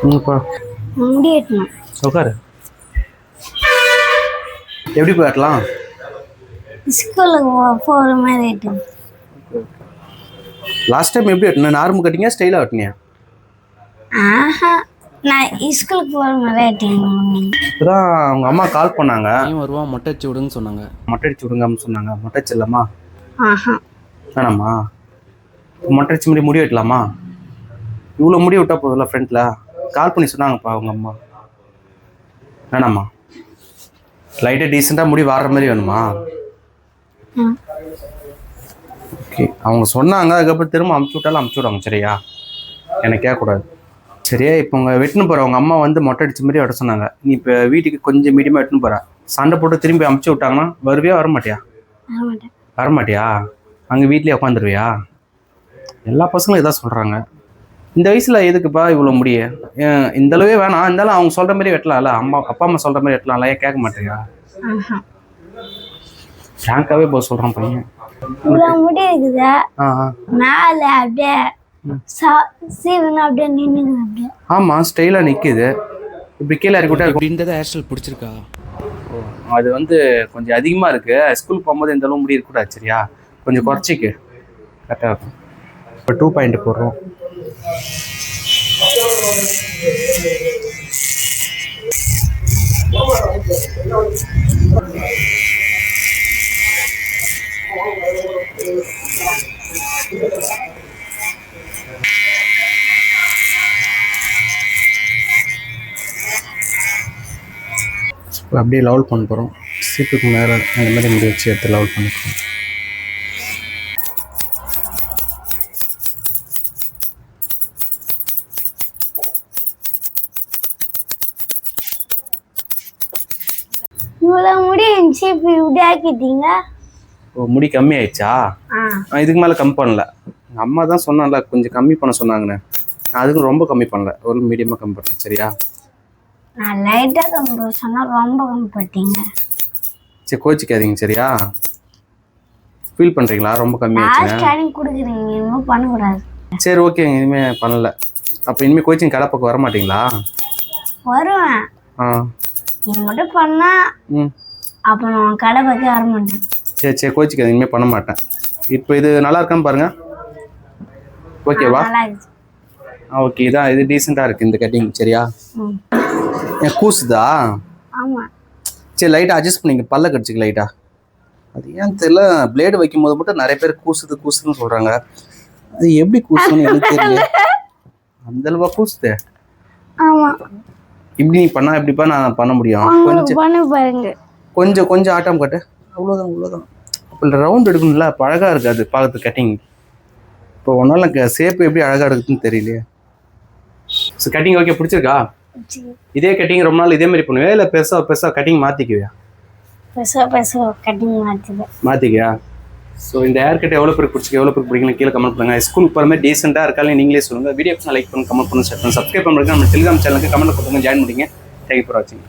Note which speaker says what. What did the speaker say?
Speaker 1: முடி வெட்டணும்
Speaker 2: உட்காரு. எப்படி போய் வெட்டலாம்
Speaker 1: ஸ்கூலுக்கு போகிற மாதிரி வெட்டணும்
Speaker 2: லாஸ்ட் டைம் எப்படி வெட்டின நார்மல் கட்டிங்க ஸ்டைலாக வெட்டினியா
Speaker 1: ஆஹா நான் ஸ்கூலுக்கு போகிற மாதிரி வெட்டணும்
Speaker 2: இப்போதான் அவங்க அம்மா கால் பண்ணாங்க.
Speaker 3: பையன் வருவான் மொட்டை அடிச்சு விடுன்னு சொன்னாங்க.
Speaker 2: மொட்டை அடிச்சு விடுங்கன்னு சொன்னாங்க. மொட்டை அடிச்சிடலாமா
Speaker 1: ஆஹா.
Speaker 2: வேணாமா மொட்டை அடிச்சு முடி முடி வெட்டலாமா? இவ்வளோ முடி விட்டா போதும்ல ஃப்ரண்ட்டில் கால் பண்ணி சொன்னாங்கப்பா அவங்க அம்மா. வேணாமா லைட்டாக டீசெண்டாக முடி வாடுற மாதிரி வேணுமா. ஓகே அவங்க சொன்னாங்க அதுக்கப்புறம் திரும்ப அமுச்சு விட்டாலும் அமுச்சு விடுவாங்க சரியா? எனக்கு கேட்கக்கூடாது. சரியா இப்போ உங்கள் வெட்டுன்னு போகிற உங்கள் அம்மா வந்து மொட்டை அடிச்ச மாதிரி வெட்ட சொன்னாங்க. நீ இப்போ வீட்டுக்கு கொஞ்சம் மீடியமாக வெட்டுன்னு போகிற சண்டை போட்டு திரும்பி அமுச்சு விட்டாங்கன்னா வருவியா வர மாட்டியா
Speaker 1: வரமாட்டேன்.
Speaker 2: வரமாட்டியா? அங்கே வீட்லயே உட்காந்துருவியா? எல்லா பசங்களும் இதான் சொல்கிறாங்க இந்த வயசில் எதுக்குப்பா இவ்வளோ முடிய? இந்த அளவே வேணாம். இருந்தாலும் அவங்க சொல்கிற மாதிரி வெட்டலாம்ல. அம்மா அப்பா அம்மா சொல்கிற மாதிரி வெட்டலாம்ல. ஏன் கேட்க மாட்டேயா
Speaker 1: ஆஹா.
Speaker 2: ஃப்ராங்காகவே போக சொல்கிறான் பையன்.
Speaker 1: இவ்வளோ முடி இருக்குதா. மேலே அப்படியே சீவன் அப்படியே நின்றுது அப்படியே.
Speaker 2: ஆமாம் ஸ்டைலாக நிற்கிது இப்படி கீழே இறக்கி விட்டா
Speaker 3: இப்படி இருந்ததா ஹேர் ஸ்டைல் பிடிச்சிருக்கா?
Speaker 2: அது வந்து கொஞ்சம் அதிகமாக இருக்குது ஸ்கூல் போகும்போது இந்த அளவு முடி இருக்கக்கூடாது சரியா? கொஞ்சம் குறைச்சிக்கு. கரெக்டாக இருக்கும். இப்போ டூ பாயிண்ட் போடுறோம். இப்போ அப்படியே லெவல் பண்ண போகிறோம் சீப்புக்கு மேலே அந்த மாதிரி முடி வச்சு எடுத்து லெவல் பண்ணிக்கிறோம்
Speaker 1: இவ்வளோ முடி இருந்துச்சு இப்போ இப்படி ஆக்கிட்டீங்க?
Speaker 2: ஓ முடி கம்மி ஆயிடுச்சா? நான் இதுக்கு மேலே கம்மி பண்ணல. அம்மா தான் சொன்னால கொஞ்சம் கம்மி பண்ண சொன்னாங்கண்ணே நான் அதுக்கும் ரொம்ப கம்மி பண்ணல. ஒரு மீடியமாக கம்மி பண்ணேன் சரியா?
Speaker 1: நான் லைட்டாக கம்மி சொன்னால் ரொம்ப கம்மி பண்ணிட்டீங்க.
Speaker 2: சரி கோச்சிக்காதீங்க சரியா? ஃபீல் பண்ணுறீங்களா ரொம்ப கம்மி
Speaker 1: லாஸ்ட்
Speaker 2: ஆச்சுன்னு.
Speaker 1: டைம் கொடுக்குறீங்க இன்னும் பண்ணக்கூடாது.
Speaker 2: சரி ஓகேங்க இனிமேல் பண்ணல. அப்போ இனிமேல் கோச்சிங் கடை பக்கம் வர மாட்டீங்களா
Speaker 1: வருவேன்.
Speaker 2: ஆ.
Speaker 1: நீ மட்டும் பண்ணா அப்போ நான் கடை வர மாட்டேன்.
Speaker 2: சரி சரி கோச்சிக்காது இனிமேல் பண்ண மாட்டேன். இப்போ இது நல்லா இருக்கான்னு பாருங்க. ஓகேவா ஆ ஓகே இதான் இது டீசெண்டாக இருக்குது இந்த கட்டிங் சரியா? கூசுதா? சரி லைட்டாக அட்ஜஸ்ட் பண்ணிங்க பல்ல கடிச்சிக்க லைட்டாக அது ஏன் தெரியல பிளேடு வைக்கும் போது மட்டும் நிறைய பேர் கூசுது கூசுதுன்னு சொல்கிறாங்க அது எப்படி கூசுன்னு எனக்கு தெரியல. அந்த அளவா கூசுது?
Speaker 1: ஆமாம்
Speaker 2: இப்படி நீ பண்ணா எப்படிப்பா நான் பண்ண முடியும். கொஞ்சம்
Speaker 1: பாருங்க.
Speaker 2: கொஞ்சம் கொஞ்சம் ஆட்டம் கட்டு. அவ்வளோதான் அவ்வளோதான் இப்போ ரவுண்ட் எடுக்கணும்ல அப்போ அழகாக இருக்காது பார்க்கறது கட்டிங் இப்போ ஒன்றால் சேப்பு எப்படி அழகாக இருக்குதுன்னு தெரியலையே. ஸோ கட்டிங் ஓகே பிடிச்சிருக்கா? இதே கட்டிங் ரொம்ப நாள் இதே மாதிரி பண்ணுவியா? இல்லை பெருசாக பெருசாக கட்டிங் மாற்றிக்குவியா
Speaker 1: பெருசாக பெருசாக கட்டிங் மாற்றுது
Speaker 2: மாற்றிக்கியா ஸோ இந்த ஹேர் கட் எவ்வளோ பேருக்கு பிடிச்சிருக்கு எவ்வளோ பேருக்கு பிடிக்கல கீழே கமெண்ட் பண்ணுங்கள் ஸ்கூலுக்கு போகிற மாதிரி டீசெண்டாக இருக்காலும் நீங்களே சொல்லுங்கள் வீடியோ லைக் பண்ணுங்க கமெண்ட் பண்ணுங்க ஷேர் பண்ணுங்க சப்ஸ்கிரைப் பண்ணுங்க நம்ம டெலிகிராம் சேனலுக்கு கமெண்ட் கொடுத்துங்க ஜாயின் பண்ணிங்க தேங்க்யூ ஃபார் வாட்சிங்